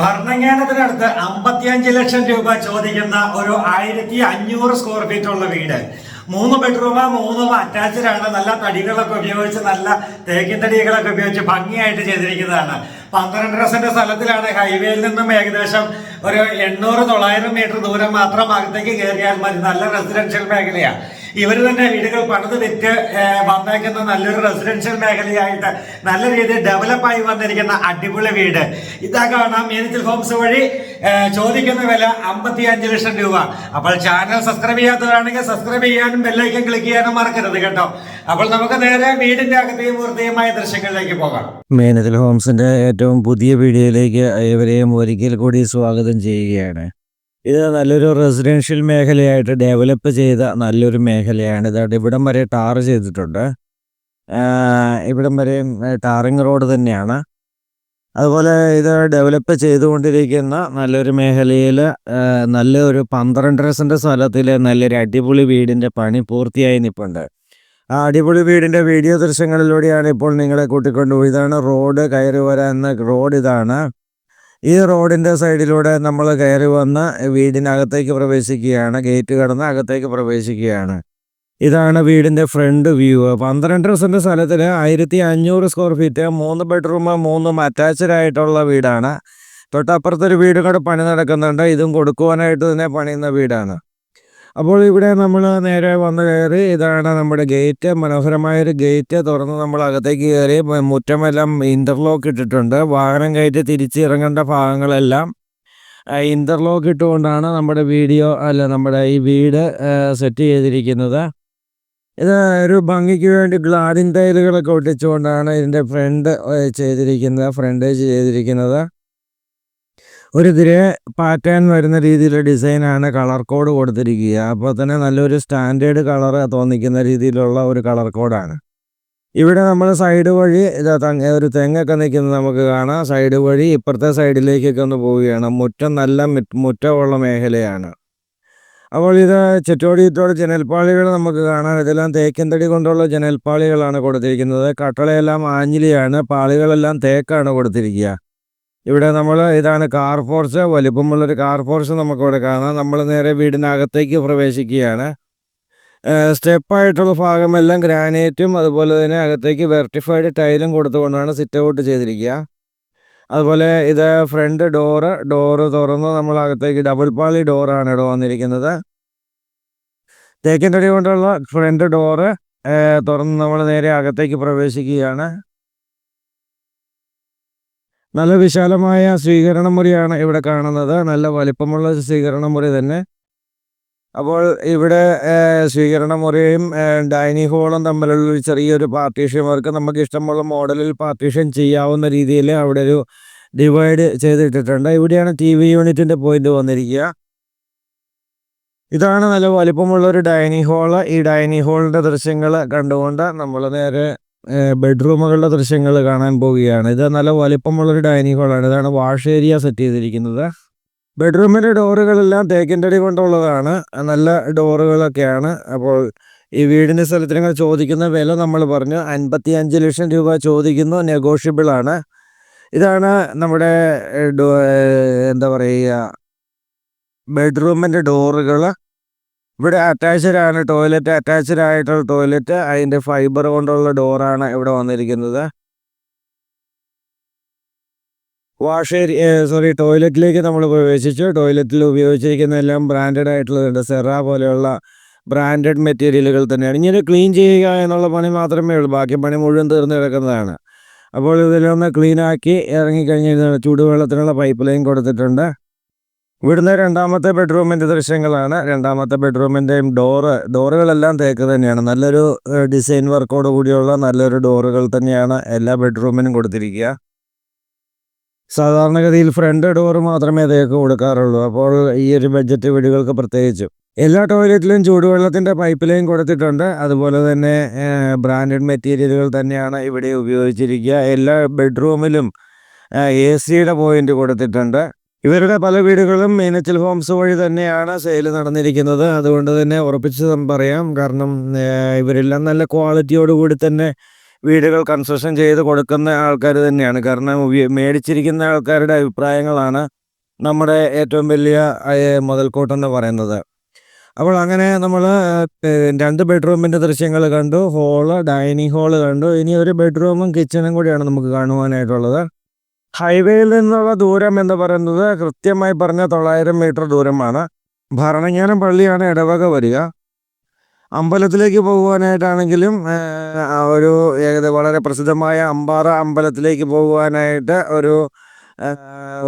ഭരണങ്ങാനത്തിനടുത്ത് അമ്പത്തിയഞ്ച് ലക്ഷം രൂപ ചോദിക്കുന്ന ഒരു ആയിരത്തി അഞ്ഞൂറ് സ്ക്വയർ ഫീറ്റ് ഉള്ള വീട്. മൂന്ന് ബെഡ്റൂം മൂന്നും അറ്റാച്ച്ഡ് ആണ്. നല്ല തടികളൊക്കെ ഉപയോഗിച്ച് നല്ല തേക്കിൻ തടികളൊക്കെ ഉപയോഗിച്ച് ഭംഗിയായിട്ട് ചെയ്തിരിക്കുന്നതാണ്. പന്ത്രണ്ടര സെന്റ് സ്ഥലത്തിലാണ് ഹൈവേയിൽ നിന്നും ഏകദേശം ഒരു എണ്ണൂറ് തൊള്ളായിരം മീറ്റർ ദൂരം മാത്രം അകത്തേക്ക് കയറിയാൽ മതി. നല്ല റെസിഡൻഷ്യൽ മേഖലയാണ് ഇവർ തന്നെ വീടുകൾ പണിത് വിറ്റ് വന്നേക്കുന്ന നല്ലൊരു റെസിഡൻഷ്യൽ മേഖലയായിട്ട് നല്ല രീതിയിൽ ഡെവലപ്പായി വന്നിരിക്കുന്ന അടിപൊളി വീട്. ഇതാ കാണാം മീനത്തിൽ ഹോംസ് വഴി ചോദിക്കുന്ന വില അമ്പത്തി അഞ്ച് ലക്ഷം രൂപ. അപ്പോൾ ചാനൽ സബ്സ്ക്രൈബ് ചെയ്യാത്തവരാണെങ്കിൽ സബ്സ്ക്രൈബ് ചെയ്യാനും ബെല്ലൈക്കൻ ക്ലിക്ക് ചെയ്യാനും മറക്കരുത് കേട്ടോ. അപ്പോൾ നമുക്ക് നേരെ വീടിന്റെ അകത്തെയും പൂർത്തിയുമായ ദൃശ്യങ്ങളിലേക്ക് പോകാം. മേനത്തിൽ ഹോംസിന്റെ ഏറ്റവും പുതിയ വീഡിയോയിലേക്ക് ഏവരെയും ഒരിക്കൽ കൂടി സ്വാഗതം ചെയ്യുകയാണ്. ഇത് നല്ലൊരു റെസിഡൻഷ്യൽ മേഖലയായിട്ട് ഡെവലപ്പ് ചെയ്ത നല്ലൊരു മേഖലയാണ്. ഇതായിട്ട് ഇവിടം വരെ ടാർ ചെയ്തിട്ടുണ്ട്. ഇവിടം വരെ ടാറിങ് റോഡ് തന്നെയാണ്. അതുപോലെ ഇത് ഡെവലപ്പ് ചെയ്തുകൊണ്ടിരിക്കുന്ന നല്ലൊരു മേഖലയിൽ നല്ലൊരു പന്ത്രണ്ടര സെന്റ് സ്ഥലത്തിൽ നല്ലൊരു അടിപൊളി വീടിന്റെ പണി പൂർത്തിയായി നിൽപ്പുണ്ട് ആ അടിപൊളി വീടിന്റെ വീഡിയോ ദൃശ്യങ്ങളിലൂടെയാണ് ഇപ്പോൾ നിങ്ങളെ കൂട്ടിക്കൊണ്ടുപോയി ഇതാണ് റോഡ് കയറി വരാവുന്ന റോഡ് ഇതാണ്. ഈ റോഡിന്റെ സൈഡിലൂടെ നമ്മൾ കയറി വന്ന് വീടിനകത്തേക്ക് പ്രവേശിക്കുകയാണ്. ഗേറ്റ് കടന്ന് അകത്തേക്ക് പ്രവേശിക്കുകയാണ്. ഇതാണ് വീടിന്റെ ഫ്രണ്ട് വ്യൂ. പന്ത്രണ്ടര സെന്റ് സ്ഥലത്തിൽ ആയിരത്തി അഞ്ഞൂറ് സ്ക്വയർ ഫീറ്റ് മൂന്ന് ബെഡ്റൂം മൂന്നും അറ്റാച്ച്ഡ് ആയിട്ടുള്ള വീടാണ്. തൊട്ടപ്പുറത്തൊരു വീടും കൂടെ പണി നടക്കുന്നുണ്ട്. ഇതും കൊടുക്കുവാനായിട്ട് തന്നെ പണിയുന്ന വീടാണ്. അപ്പോൾ ഇവിടെ നമ്മൾ നേരെ വന്ന് കയറി ഇതാണ് നമ്മുടെ ഗേറ്റ്. മനോഹരമായൊരു ഗേറ്റ്. തുറന്ന് നമ്മൾ അകത്തേക്ക് കയറി മുറ്റമെല്ലാം ഇന്റർലോക്ക് ഇട്ടിട്ടുണ്ട്. വാഹനം കയറ്റി തിരിച്ചിറങ്ങേണ്ട ഭാഗങ്ങളെല്ലാം ഇന്റർലോക്ക് ഇട്ടുകൊണ്ടാണ് നമ്മുടെ വീഡിയോ അല്ല നമ്മുടെ ഈ വീട് സെറ്റ് ചെയ്തിരിക്കുന്നത്. ഇത് ഒരു ഭംഗിക്ക് വേണ്ടി ഗ്ലാഡിൻ ടൈലുകളൊക്കെ ഒട്ടിച്ചുകൊണ്ടാണ് ഇതിന്റെ ഫ്രണ്ട് ചെയ്തിരിക്കുന്നത് ഫ്രണ്ടേജ് ചെയ്തിരിക്കുന്നത്. ഒരു ഗ്രേ പാറ്റേൺ വരുന്ന രീതിയിലുള്ള ഡിസൈനാണ് കളർ കോഡ് കൊടുത്തിരിക്കുക. അപ്പോൾ തന്നെ നല്ലൊരു സ്റ്റാൻഡേർഡ് കളർ തോന്നിക്കുന്ന രീതിയിലുള്ള ഒരു കളർ കോഡാണ് ഇവിടെ നമ്മൾ സൈഡ് വഴി ഒരു തെങ്ങൊക്കെ നിൽക്കുന്നത് നമുക്ക് കാണാം. സൈഡ് വഴി ഇപ്പുറത്തെ സൈഡിലേക്കൊക്കെ ഒന്ന് പോവുകയാണ്. മുറ്റം നല്ല മിറ്റ്- മുറ്റമുള്ള മേഖലയാണ്. അപ്പോൾ ഇത് ചുറ്റോടി ജനൽപ്പാളികൾ നമുക്ക് കാണാം. ഇതെല്ലാം തേക്കിൻതടി കൊണ്ടുള്ള ജനൽപ്പാളികളാണ് കൊടുത്തിരിക്കുന്നത്. കട്ടളയെല്ലാം ആഞ്ഞിലിയാണ് പാളികളെല്ലാം തേക്കാണ് കൊടുത്തിരിക്കുക. ഇവിടെ നമ്മൾ ഇതാണ് കാർ ഫോർച്ച് വലുപ്പമുള്ളൊരു കാർ ഫോർച്ച് നമുക്കിവിടെ കാണാം. നമ്മൾ നേരെ വീടിനകത്തേക്ക് പ്രവേശിക്കുകയാണ്. സ്റ്റെപ്പായിട്ടുള്ള ഭാഗമെല്ലാം ഗ്രാനൈറ്റും അതുപോലെ തന്നെ അകത്തേക്ക് വെർട്ടിഫൈഡ് ടൈലും കൊടുത്തുകൊണ്ടാണ് സിറ്റ് ഔട്ട് ചെയ്തിരിക്കുക. അതുപോലെ ഇത് ഫ്രണ്ട് ഡോറ് ഡോറ് തുറന്ന് നമ്മൾ അകത്തേക്ക് ഡബിൾ പാളി ഡോറാണ് ഇവിടെ വന്നിരിക്കുന്നത്. തേക്കിൻ തടി കൊണ്ടുള്ള ഫ്രണ്ട് ഡോറ് തുറന്ന് നമ്മൾ നേരെ അകത്തേക്ക് പ്രവേശിക്കുകയാണ്. നല്ല വിശാലമായ സ്വീകരണ മുറിയാണ് ഇവിടെ കാണുന്നത്. നല്ല വലിപ്പമുള്ള സ്വീകരണ മുറി തന്നെ. അപ്പോൾ ഇവിടെ സ്വീകരണ മുറിയും ഡൈനിങ് ഹോളും തമ്മിലുള്ള ഒരു ചെറിയൊരു പാർട്ടീഷൻ വർക്ക് നമുക്ക് ഇഷ്ടമുള്ള മോഡലിൽ പാർട്ടീഷൻ ചെയ്യാവുന്ന രീതിയിൽ അവിടെ ഒരു ഡിവൈഡ് ചെയ്തിട്ടിട്ടുണ്ട്. ഇവിടെയാണ് ടി വി യൂണിറ്റിന്റെ പോയിന്റ് വന്നിരിക്കുക. ഇതാണ് നല്ല വലിപ്പമുള്ള ഒരു ഡൈനിങ് ഹോൾ. ഈ ഡൈനിങ് ഹോളിന്റെ ദൃശ്യങ്ങൾ കണ്ടുകൊണ്ട് നമ്മൾ നേരെ ബെഡ്റൂമുകളുടെ ദൃശ്യങ്ങൾ കാണാൻ പോവുകയാണ്. ഇത് നല്ല വലിപ്പമുള്ളൊരു ഡൈനിങ് ഹോളാണ്. ഇതാണ് വാഷ് ഏരിയ സെറ്റ് ചെയ്തിരിക്കുന്നത്. ബെഡ്റൂമിന്റെ ഡോറുകളെല്ലാം തേക്കിന്റെ അടി കൊണ്ടുള്ളതാണ്. നല്ല ഡോറുകളൊക്കെയാണ്. അപ്പോൾ ഈ വീടിന്റെ സ്ഥലത്തിന് ചോദിക്കുന്ന വില നമ്മൾ പറഞ്ഞു. അൻപത്തി അഞ്ച് ലക്ഷം രൂപ ചോദിക്കുന്നു. നെഗോഷ്യബിൾ ആണ്. ഇതാണ് നമ്മുടെ എന്താ പറയുക ബെഡ്റൂമിന്റെ ഡോറുകൾ. ഇവിടെ അറ്റാച്ച്ഡ് ആണ് ടോയ്ലറ്റ് അറ്റാച്ച്ഡ് ആയിട്ടുള്ള ടോയ്ലറ്റ് അതിന്റെ ഫൈബർ കൊണ്ടുള്ള ഡോറാണ് ഇവിടെ വന്നിരിക്കുന്നത്. വാഷ് ഏരിയ സോറി ടോയ്ലറ്റിലേക്ക് നമ്മൾ പ്രവേശിച്ചു. ടോയ്ലറ്റിൽ ഉപയോഗിച്ചിരിക്കുന്ന എല്ലാം ബ്രാൻഡഡ് ആയിട്ടുള്ളതുണ്ട് സെറ പോലെയുള്ള ബ്രാൻഡഡ് മെറ്റീരിയലുകൾ തന്നെയാണ്. ഇങ്ങനെ ക്ലീൻ ചെയ്യുക എന്നുള്ള പണി മാത്രമേ ഉള്ളൂ. ബാക്കി പണി മുഴുവൻ തീർന്നു കിടക്കുന്നതാണ്. അപ്പോൾ ഇതിലൊന്ന് ക്ലീനാക്കി ഇറങ്ങിക്കഴിഞ്ഞാൽ ചൂടുവെള്ളത്തിനുള്ള പൈപ്പ് ലൈൻ കൊടുത്തിട്ടുണ്ട്. ഇവിടുന്ന് രണ്ടാമത്തെ ബെഡ്റൂമിന്റെ ദൃശ്യങ്ങളാണ്. രണ്ടാമത്തെ ബെഡ്റൂമിന്റെയും ഡോറ് ഡോറുകളെല്ലാം തേക്ക് തന്നെയാണ്. നല്ലൊരു ഡിസൈൻ വർക്കോട് കൂടിയുള്ള നല്ലൊരു ഡോറുകൾ തന്നെയാണ് എല്ലാ ബെഡ്റൂമിനും കൊടുത്തിരിക്കുക. സാധാരണഗതിയിൽ ഫ്രണ്ട് ഡോർ മാത്രമേ തേക്ക് കൊടുക്കാറുള്ളൂ. അപ്പോൾ ഈ ഒരു ബഡ്ജറ്റ് വീടുകൾക്ക് പ്രത്യേകിച്ചും. എല്ലാ ടോയ്ലറ്റിലും ചൂടുവെള്ളത്തിന്റെ പൈപ്പ് ലൈൻ കൊടുത്തിട്ടുണ്ട്. അതുപോലെ തന്നെ ബ്രാൻഡഡ് മെറ്റീരിയലുകൾ തന്നെയാണ് ഇവിടെ ഉപയോഗിച്ചിരിക്കുക. എല്ലാ ബെഡ്റൂമിലും എ സിയുടെ പോയിന്റ് കൊടുത്തിട്ടുണ്ട്. ഇവരുടെ പല വീടുകളും മീനച്ചിൽ ഹോംസ് വഴി തന്നെയാണ് സെയിൽ നടന്നിരിക്കുന്നത്. അതുകൊണ്ട് തന്നെ ഉറപ്പിച്ച് പറയാം. കാരണം ഇവരെല്ലാം നല്ല ക്വാളിറ്റിയോടുകൂടി തന്നെ വീടുകൾ കൺസ്ട്രക്ഷൻ ചെയ്ത് കൊടുക്കുന്ന ആൾക്കാർ തന്നെയാണ്. കാരണം മേടിച്ചിരിക്കുന്ന ആൾക്കാരുടെ അഭിപ്രായങ്ങളാണ് നമ്മുടെ ഏറ്റവും വലിയ മുതൽക്കൂട്ടെന്ന് പറയുന്നത്. അപ്പോൾ അങ്ങനെ നമ്മൾ രണ്ട് ബെഡ്റൂമിന്റെ ദൃശ്യങ്ങൾ കണ്ടു. ഹോൾ ഡൈനിങ് ഹോൾ കണ്ടു. ഇനി ഒരു ബെഡ്റൂമും കിച്ചണും കൂടിയാണ് നമുക്ക് കാണുവാനായിട്ടുള്ളത്. ഹൈവേയിൽ നിന്നുള്ള ദൂരം എന്ന് പറയുന്നത് കൃത്യമായി പറഞ്ഞ തൊള്ളായിരം മീറ്റർ ദൂരമാണ്. ഭരണങ്ങാനം പള്ളിയാണ് ഇടവക വരിക. അമ്പലത്തിലേക്ക് പോകുവാനായിട്ടാണെങ്കിലും ഒരു ഏകദേശം വളരെ പ്രസിദ്ധമായ അമ്പാറ അമ്പലത്തിലേക്ക് പോകുവാനായിട്ട് ഒരു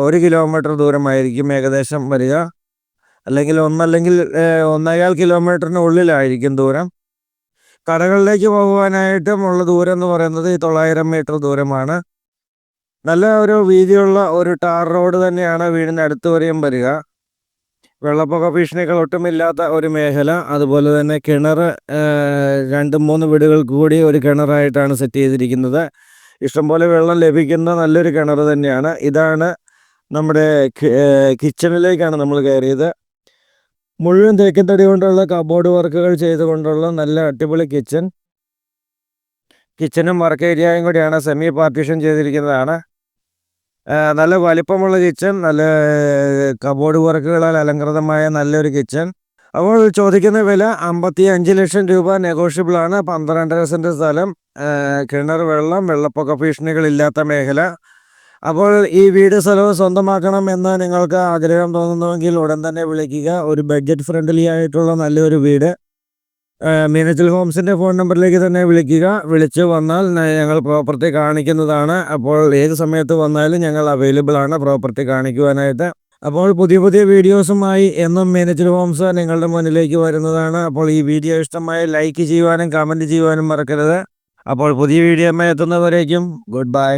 ഒരു കിലോമീറ്റർ ദൂരമായിരിക്കും ഏകദേശം വരിക. അല്ലെങ്കിൽ ഒന്നല്ലെങ്കിൽ ഒന്നേകാൽ കിലോമീറ്ററിന് ഉള്ളിലായിരിക്കും ദൂരം. കടകളിലേക്ക് പോകുവാനായിട്ടും ഉള്ള ദൂരം എന്ന് പറയുന്നത് ഈ തൊള്ളായിരം മീറ്റർ ദൂരമാണ്. നല്ല ഒരു വീതിയുള്ള ഒരു ടാർ റോഡ് തന്നെയാണ് വീടിന്റെ അടുത്ത് വരെയും വരിക. വെള്ളപ്പൊക്ക ഭീഷണികൾ ഒട്ടുമില്ലാത്ത ഒരു മേഖല. അതുപോലെ തന്നെ കിണർ രണ്ട് മൂന്ന് വീടുകൾക്ക് കൂടി ഒരു കിണറായിട്ടാണ് സെറ്റ് ചെയ്തിരിക്കുന്നത്. ഇഷ്ടംപോലെ വെള്ളം ലഭിക്കുന്ന നല്ലൊരു കിണർ തന്നെയാണ്. ഇതാണ് നമ്മുടെ കിച്ചണിലേക്കാണ് നമ്മൾ കയറിയത്. മുഴുവൻ തേക്കിൻ തടി കൊണ്ടുള്ള കബോർഡ് വർക്കുകൾ ചെയ്തുകൊണ്ടുള്ള നല്ല അടിപൊളി കിച്ചൺ കിച്ചനും വർക്ക് ഏരിയയും കൂടിയാണ് സെമി പാർട്ടീഷൻ ചെയ്തിരിക്കുന്നതാണ്. നല്ല വലിപ്പമുള്ള കിച്ചൺ നല്ല കബോർഡ് വർക്കുകളാൽ അലങ്കൃതമായ നല്ലൊരു കിച്ചൺ അപ്പോൾ ചോദിക്കുന്ന വില അമ്പത്തി അഞ്ച് ലക്ഷം രൂപ നെഗോഷ്യബിൾ ആണ്. പന്ത്രണ്ടര സെന്റ് സ്ഥലം. കിണർ വെള്ളം വെള്ളപ്പൊക്ക ഭീഷണികളില്ലാത്ത മേഖല. അപ്പോൾ ഈ വീട് സ്ഥലവും സ്വന്തമാക്കണം എന്ന് നിങ്ങൾക്ക് ആഗ്രഹം തോന്നുന്നുവെങ്കിൽ ഉടൻ തന്നെ വിളിക്കുക. ഒരു ബഡ്ജറ്റ് ഫ്രണ്ട്ലി ആയിട്ടുള്ള നല്ലൊരു വീട്. മീനച്ചൽ ഹോംസിന്റെ ഫോൺ നമ്പറിലേക്ക് തന്നെ വിളിക്കുക. വിളിച്ച് വന്നാൽ ഞങ്ങൾ പ്രോപ്പർട്ടി കാണിക്കുന്നതാണ്. അപ്പോൾ ഏത് സമയത്ത് വന്നാലും ഞങ്ങൾ അവൈലബിൾ ആണ് പ്രോപ്പർട്ടി കാണിക്കുവാനായിട്ട്. അപ്പോൾ പുതിയ പുതിയ വീഡിയോസുമായി എന്നും മീനച്ചൽ ഹോംസ് നിങ്ങളുടെ മുന്നിലേക്ക് വരുന്നതാണ്. അപ്പോൾ ഈ വീഡിയോ ഇഷ്ടമായി ലൈക്ക് ചെയ്യുവാനും കമന്റ് ചെയ്യുവാനും മറക്കരുത്. അപ്പോൾ പുതിയ വീഡിയോ എത്തുന്നവരേക്കും ഗുഡ് ബൈ.